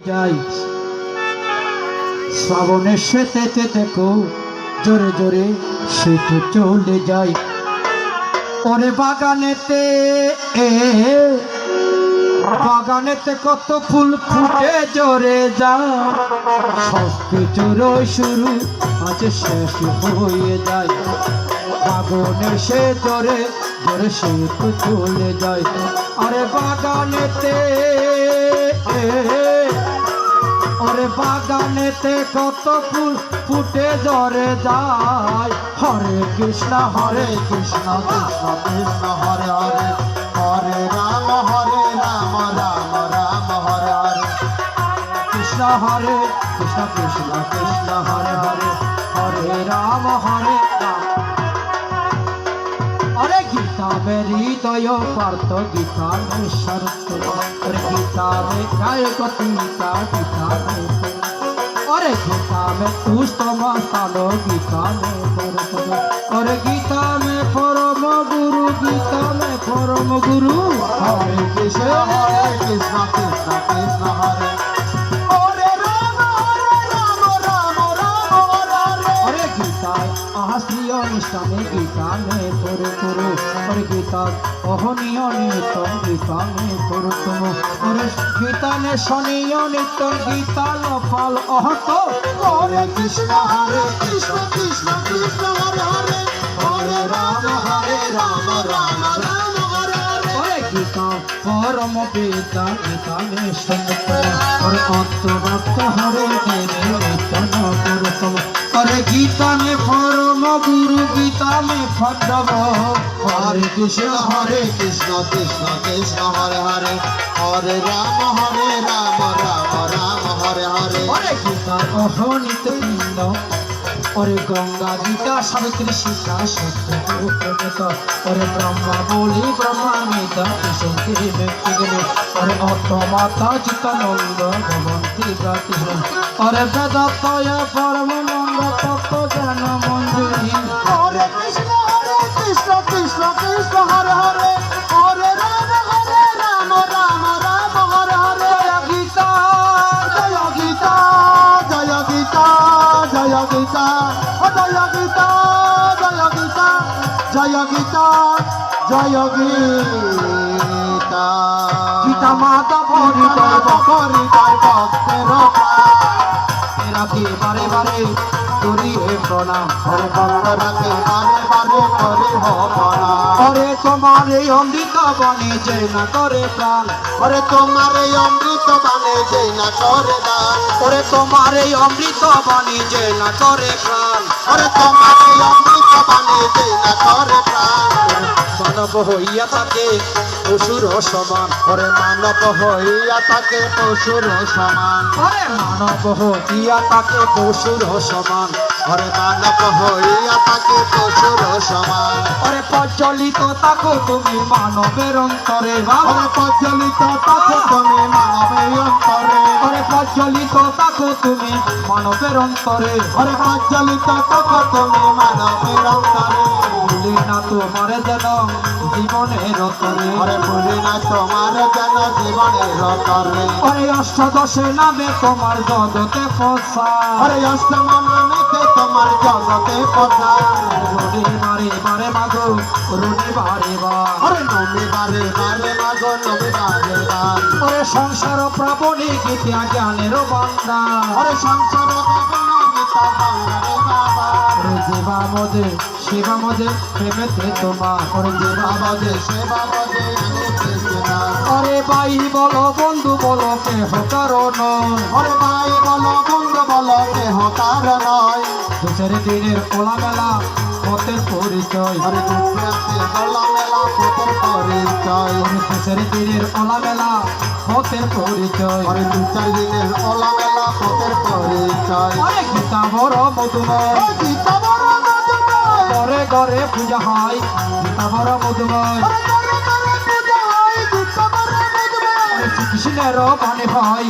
যাই। শ্রাবণের সেতেতে দেখো জোরে জোরে সে তো চলে যায় ওরে বাগানেতে বাগানেতে কত ফুল ফুটে জোরে যায়। সব শুরু, আজ শেষ হয়ে যায়। বাগানের সে জোরে জোরে সে তো চলে যায়। আরে বাগানেতে ওরে বাগানেতে কত ফুল ফুটে জরে যায়। হরে কৃষ্ণ হরে কৃষ্ণ কৃষ্ণ কৃষ্ণ, হরে হরে। হরে রাম হরে রাম রাম রাম, হরে হরে। কৃষ্ণ হরে, কৃষ্ণ কৃষ্ণ কৃষ্ণ, হরে হরে। হরে রাম, হরে হৃদয় পার্থ গীতা শরত পুস্তম স্থান গীতা মে পরম গুরু পরম গুরু করো অরে গীতা অহনীয় নিত্য গীতা মে করো তুম অরে গীতা নে শনীয় নিত্য গীতা ফল অহত। হরে কৃষ্ণ হরে কৃষ্ণ কৃষ্ণ কৃষ্ণ হরে হরে হরে রাম হরে রাম রাম রাম হরে হরে। গীতা পরম বেদা গীতা মে সন্ত অরে অন্তরত্ব হরে দেবে নিত্য নগরতম অরে গীতা মে পরম গুরু গীতা মে ফটব হরে কৃষ্ণ হরে কৃষ্ণ কৃষ্ণ কৃষ্ণ হরে হরে। হরে রাম হরে রাম রাম রাম হরে হরে। হরে গীতা অহনিত পিণ্ড ওরে গঙ্গা গীতা সাবিত্রী সীতা সত্য প্রণত ওরে ব্রহ্মা বলি ব্রহ্মা মেদা শঙ্করী ব্যক্তি গেলে ওরে অর্থ মাতা চিতানন্দ ভবন্তী ব্রাতি ওরে বেদতয় পরম মন্দ তত্ত্ব জ্ঞান মঞ্জুরি হরে কৃষ্ণ হরে কৃষ্ণ কৃষ্ণ কৃষ্ণ হরে হরে হরে রাম হরে রাম রাম রাম হরে হরে জয় গীতা জয় গীতা জয় গীতা জয় গীতা জয় গীতা জয় গীতা জয় গীতা জয় গীতা গীতা মাতা পরিচয় পরিচয় ভক্তের রাখি বারে বারে করি হে প্রণাম। হরে ভক্ত রাখে বারে বারে করে হ প্রণাম। হরে তোমার এই অমৃত বনে যে না করে প্রাণ। হরে তোমার এই অমৃত বনে যে না করে দান। হরে তোমার এই অমৃত বনে যে না করে প্রাণ। ওরে তোমার অমৃত বানে যে না করে প্রাণ। মানব হইয়া থাকে পশুর সমান, ওরে মানব হইয়া থাকে পশুর সমান। মানব হইয়া থাকে পশুর সমান ওরে মানব হইয়া তাকে পশুর সমান। ওরে প্রচলিত তাকো তুমি মানবের অন্তরে ওরে প্রজ্বলিত তাকে তুমি মানবের অন্তরে। ওরে প্রচলিত তাকো তুমি মানবের অন্তরে। ওরে প্রজ্বলিত তাকো তুমি মানবের অন্তরে। ভুলি না তোমার যেন জীবনের তরে ওরে ভুলি না তোমার যেন জীবনের তরে ওরে অষ্টাদশে নামে তোমার জগতে ফসা ওরে অষ্টম নামেতে তোমার জগতে কথা রুনি বারে বারে মাগো রুনি বারে বার ওরে নমি বারে বারে মাগো নমি বারে বার ওরে সংসার প্রাবণী গীতা জ্ঞানের বান্দার ওরে সংসার বাংলারে বাবা মজে শিবা মজে প্রেমেতে তোমার। ওরে জীবা বাবাজে সে বাবাজে আমি কৃষ্ণ ওরে ভাই বলো বন্ধু বলো, কেহ কারণ ওরে ভাই বলো বন্ধু বলো, কেহ কার নয়। দুচার দিনের খোলা মেলা পথের পরিচয়। গলা মেলা পুতুর পরিচয়। দিনের খোলা মেলা পথের পরিচয়। ওরে দু চার দিনের মেলা পুতুর পরিচয়। ওরে গীতা বড় গীতা বড় ঘরে ঘরে পূজা হয় গীতা বড় শ্রীকৃষ্ণের হয়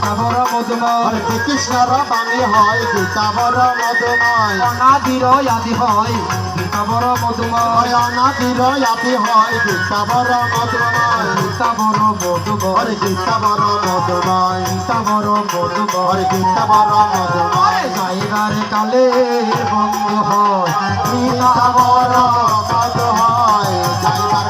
গীতা বড় মধুময়। ওরে কৃষ্ণর বাণী হয় গীতা বড় মধুময়। অনাদির আদি হয় গীতা বড় মধুময় অনাদির আতি হয় গীতা বড় মধুময়। গীতা বড় মধুময়। ওরে গীতা বড় মধুময়। গীতা বড় মধুময়। ওরে গীতা বড় মধুময় জায়গার কালে বন্ধ হয়। গীতা বড় মধু হয় যাইবার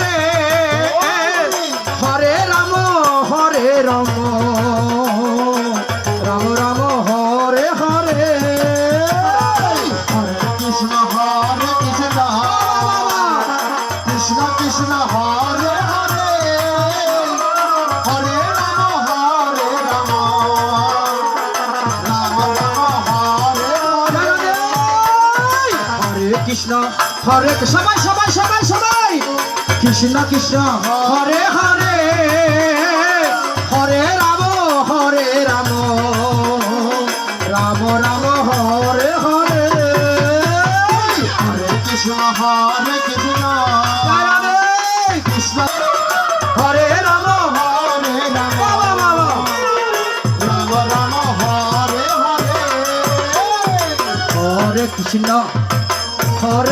হরে সবাই সবাই সবাই সবাই। কৃষ্ণ কৃষ্ণ হরে হরে। হরে রাম হরে রাম। রাম রাম হরে হরে। হরে কৃষ্ণ হরে কৃষ্ণ। কৃষ্ণ। হরে রাম হরে রাম। রাম রাম হরে হরে। হরে কৃষ্ণ।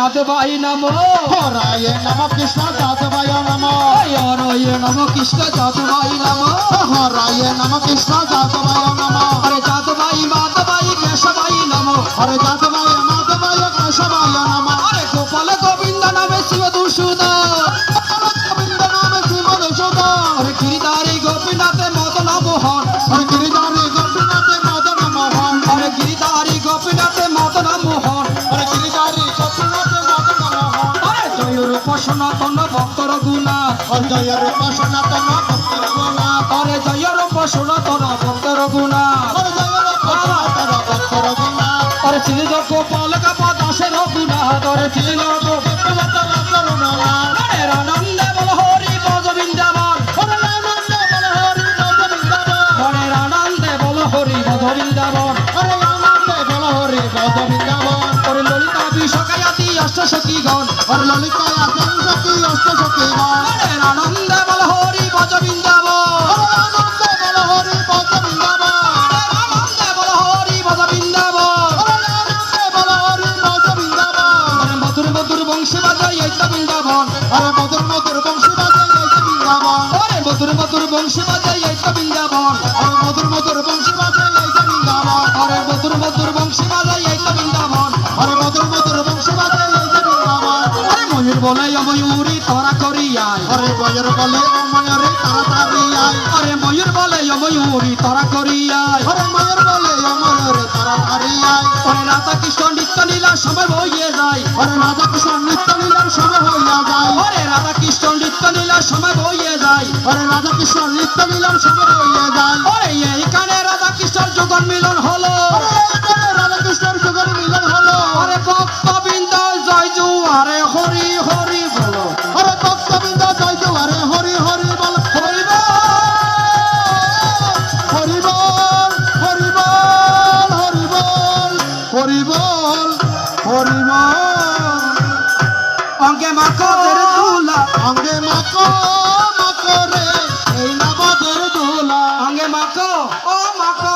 যাদবাই নম। হরায় নম কৃষ্ণ যাদবায় নম। হরে নম কৃষ্ণ যাদবাই নম। হরায় নম কৃষ্ণ যাদবায় নম। হরে যাদবাই মাধবাই কেশবাই নম। হরে যাদবায় মাধবায় কেশবাই নম। হরে গোপাল গোবিন্দ নামে শিব দূষণ গুণা অজয়ের সনাতন, ভক্তর গোলা হরে জয়রূপ সনাতন, ভক্তর গুণা। হরে জয়ের সনাতন, ভক্তর গোলা হরে শ্রী গোপাল কাপা দাসের গুণা হরে শ্রী আনন্দে বল হরি পদ বৃন্দাবন। ময়ূরী তোরা করিয়ায়। আরে বয়ের বলে ও ময়ূরে তাড়াতাড়ি আয়। আরে ময়ূর বলে ও ময়ূরী তোরা করিয়ায়। আরে ময়ূর বলে ও ময়ূরে তাড়াতাড়ি আয়। আরে রাধা কৃষ্ণ নিত্য লীলা সময় বইয়ে যায়। আরে রাধা কৃষ্ণ নৃত্য লীলার সময় হইয়া যায়। আরে রাধা কৃষ্ণ নিত্য লীলা সময় বইয়ে যায়। আরে রাধা কৃষ্ণ নৃত্য লীলার সময় হইয়া যায়। আরে এইখানে রাধা কৃষ্ণর যুগন মিলন হলো। হরি বল অঙ্গে মাখদের দুলা। অঙ্গে মাকো মাকো রে এই নবদের দোলা। অঙ্গে মাখো ও মাখো